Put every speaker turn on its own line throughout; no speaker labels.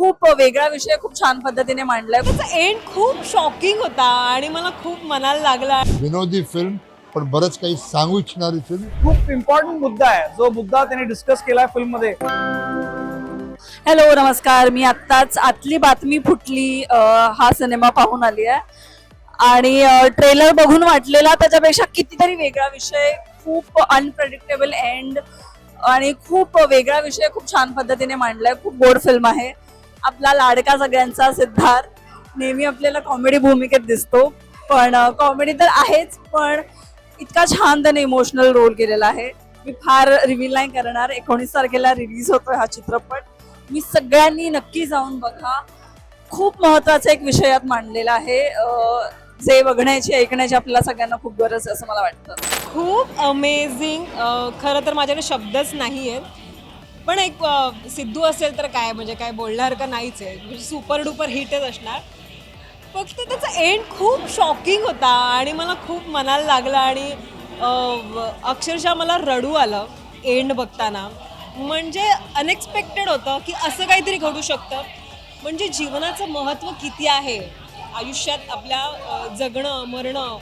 खूप वेगळा विषय खूप छान पद्धतीने मांडलाय.
त्याचा एंड खूप शॉकिंग होता आणि मला खूप मनाला लागला.
विनोदी फिल्म पण बरंच काही सांगू इच्छिणारी फिल्म
खूप इम्पॉर्टंट मुद्दा आहे. जो मुद्दा त्यांनी डिस्कस केलाय फिल्ममध्ये
हॅलो नमस्कार. मी आत्ताच आतली बातमी फुटली अ, हा सिनेमा पाहून आली आहे. आणि ट्रेलर बघून वाटलेला त्याच्यापेक्षा कितीतरी वेगळा विषय खूप अनप्रेडिक्टेबल एंड आणि खूप वेगळा विषय खूप छान पद्धतीने मांडलाय. खूप गोड फिल्म आहे. आपला लाडका सगळ्यांचा सिद्धार्थ. नेहमी आपल्याला कॉमेडी भूमिकेत दिसतो. पण कॉमेडी तर आहेच पण इतका छान त्याने इमोशनल रोल केलेला आहे. मी फार रिव्हील नाही करणार. एकोणीस तारखेला रिलीज होतोय हा चित्रपट. मी सगळ्यांनी नक्की जाऊन बघा. खूप महत्त्वाचा एक विषयात मांडलेला आहे. जे बघण्याची ऐकण्याची आपल्याला सगळ्यांना खूप गरज आहे असं मला वाटतं.
खूप अमेझिंग खरं तर माझ्याकडे शब्दच नाही आहेत पण एक सिद्धू असेल तर काय? म्हणजे काय बोलण्यासारखं नाहीच आहे. म्हणजे सुपर डुपर हिटच असणार. फक्त त्याचा एंड खूप शॉकिंग होता आणि मला खूप मनाला लागला आणि व- अक्षरशः मला रडू आलं एंड बघताना. म्हणजे अनएक्सपेक्टेड होतं की असं काहीतरी घडू शकतं. म्हणजे जीवनाचं महत्त्व किती आहे? आयुष्यात आपल्या जगणं मरणं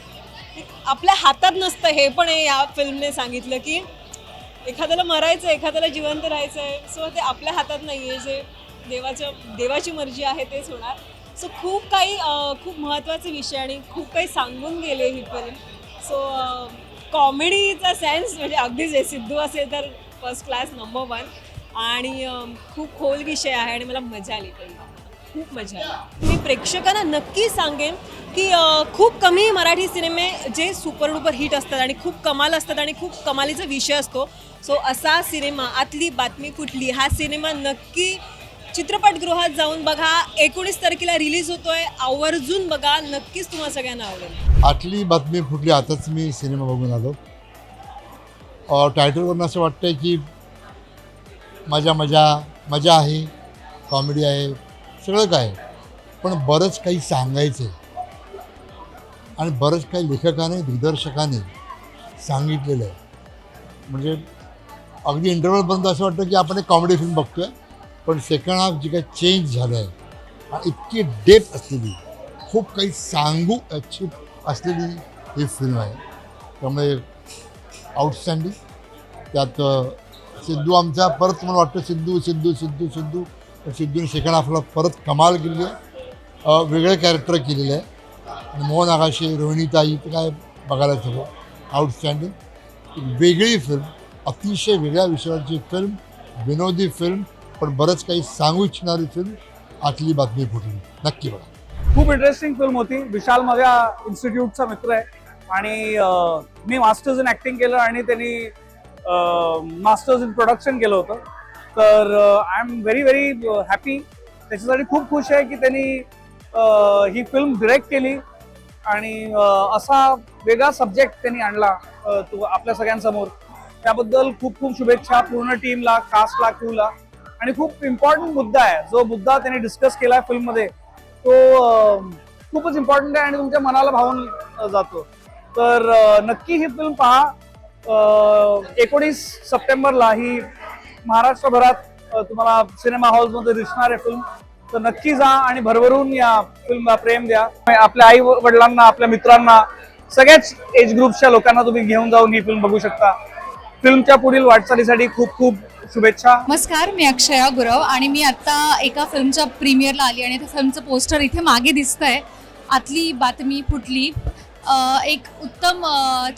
आपल्या हातात नसतं. हे पण हे या फिल्मने सांगितलं की एखाद्याला मरायचं आहे एखाद्याला जिवंत राहायचं आहे सो ते आपल्या हातात नाही आहे जे देवाच्या देवाची मर्जी आहे तेच होणार. सो खूप काही खूप महत्त्वाचे विषय आणि खूप काही सांगून गेले ही फिल्म सो कॉमेडीचा सेन्स म्हणजे अगदीच आहे सिद्धू असेल तर फर्स्ट क्लास नंबर वन आणि खूप खोल विषय आहे आणि मला मजा आली खूप मजा आली. मी प्रेक्षकांना नक्की सांगेन की खूप कमी मराठी सिनेमे जे सुपर डुपर हिट असतात आणि खूप कमाल असतात आणि खूप कमालीचा विषय असतो सो असा सिनेमा आतली बातमी कुठली हा सिनेमा नक्की चित्रपटगृहात जाऊन बघा. एकोणीस तारखेला रिलीज होतोय. आवर्जून बघा. नक्कीच तुम्हाला सगळ्यांना आवडेल.
आतली बातमी फुटली. आताच मी सिनेमा बघून आलो. टायटलवरून असं वाटतंय की मजा मजा मजा आहे. कॉमेडी आहे. सगळं काय आहे. पण बरंच काही सांगायचं आहे. आणि बरंच काही लेखकाने दिग्दर्शकाने सांगितलेलं आहे. म्हणजे अगदी इंटरव्हलपर्यंत असं वाटतं की आपण एक कॉमेडी फिल्म बघतोय पण सेकंड हाफ जी काही चेंज झालं आहे आणि इतकी डेप असलेली खूप काही सांगू इच्छित असलेली ही फिल्म आहे. त्यामुळे आउटस्टँडिंग त्यात सिद्धू आमचा परत मला वाटतं सिद्धू सिद्धू सिद्धू सिद्धू सिद्धूने सेकंड हाफला परत कमाल केली आहे. वेगळे कॅरेक्टर केलेले आहे. आणि मोहन आकाशे रोहिणीताई तर काय बघायला सगळं. आउटस्टँडिंग वेगळी फिल्म अतिशय वेगळ्या विषयाची फिल्म विनोदी फिल्म पण बरंच काही सांगू इच्छिणारी फिल्म आतली बातमी फुटली नक्की बघा.
खूप इंटरेस्टिंग फिल्म होती. विशाल माझ्या इन्स्टिट्यूटचा मित्र आहे. आणि मी मास्टर्स इन ऍक्टिंग केलं आणि त्यांनी मास्टर्स इन प्रोडक्शन केलं होतं. तर I am very very happy त्याच्यासाठी खूप खुश आहे की त्यांनी ही फिल्म डिरेक्ट केली. आणि असा वेगळा सब्जेक्ट त्यांनी आणला तो आपल्या सगळ्यांसमोर. त्याबद्दल खूप खूप शुभेच्छा पूर्ण टीमला कास्टला क्रूला आणि खूप इम्पॉर्टंट मुद्दा आहे. जो मुद्दा त्यांनी डिस्कस केलाय फिल्ममध्ये तो खूपच इम्पॉर्टंट आहे आणि तुमच्या मनाला भावून जातो. तर नक्की ही फिल्म पहा. एकोणीस सप्टेंबरला ही महाराष्ट्रभरात तुम्हाला सिनेमा हॉल्समध्ये दिसणार आहे फिल्म तर नक्की जा आणि भरभरून या फिल्मला प्रेम द्या. आपल्या आई वडिलांना आपल्या मित्रांना सगळ्याच एज ग्रुपच्या लोकांना तुम्ही घेऊन जाऊन ही फिल्म बघू शकता. फिल्मच्या पुढील वाटचालीसाठी खूप खूप शुभेच्छा.
नमस्कार मी अक्षया गुरव आणि मी आत्ता एका फिल्मच्या प्रीमियरला आली आणि त्या फिल्मचं पोस्टर इथे मागे दिसतंय. आतली बातमी फुटली. एक उत्तम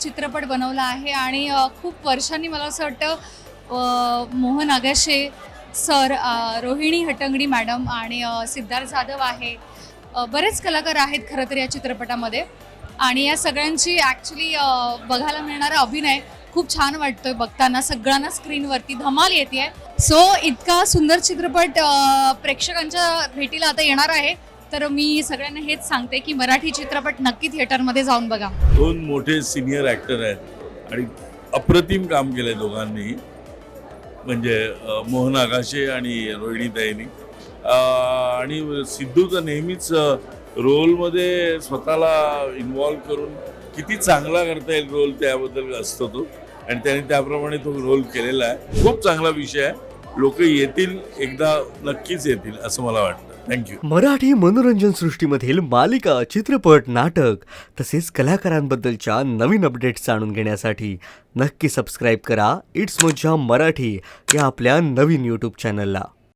चित्रपट बनवला आहे आणि खूप वर्षांनी मला असं वाटतं मोहन आगाशे सर रोहिणी हटंगडी मॅडम आणि सिद्धार्थ जाधव आहे. बरेच कलाकार आहेत खरं तर या चित्रपटामध्ये. आणि या सगळ्यांची ॲक्च्युली बघायला मिळणारा अभिनय खूप छान वाटतोय बघताना. सगळ्यांना स्क्रीनवरती धमाल येते सो इतका सुंदर चित्रपट प्रेक्षकांच्या भेटीला आता येणार आहे. तर मी सगळ्यांना हेच सांगते की मराठी चित्रपट नक्की थिएटरमध्ये जाऊन बघा.
दोन मोठे सिनियर ॲक्टर आहेत आणि अप्रतिम काम केलं दोघांनी. म्हणजे मोहन आगाशे आणि रोहिणीताईंनी अ, आणि सिद्धूचा नेहमीच रोलमध्ये स्वतःला इन्वॉल्व करून किती चांगला करता येईल रोल त्याबद्दल असतो तो. आणि त्याने त्याप्रमाणे तो रोल केलेला आहे. खूप चांगला विषय आहे. लोक येतील एकदा नक्कीच येतील असं मला वाटतं. थँक्यू
मराठी मनोरंजन सृष्टीमधील मालिका चित्रपट नाटक तसेच कलाकारांबद्दलच्या नवीन अपडेट्स जाणून घेण्यासाठी नक्की सबस्क्राईब करा. इट्स मज्जा मराठी या आपल्या नवीन यूट्यूब चॅनलला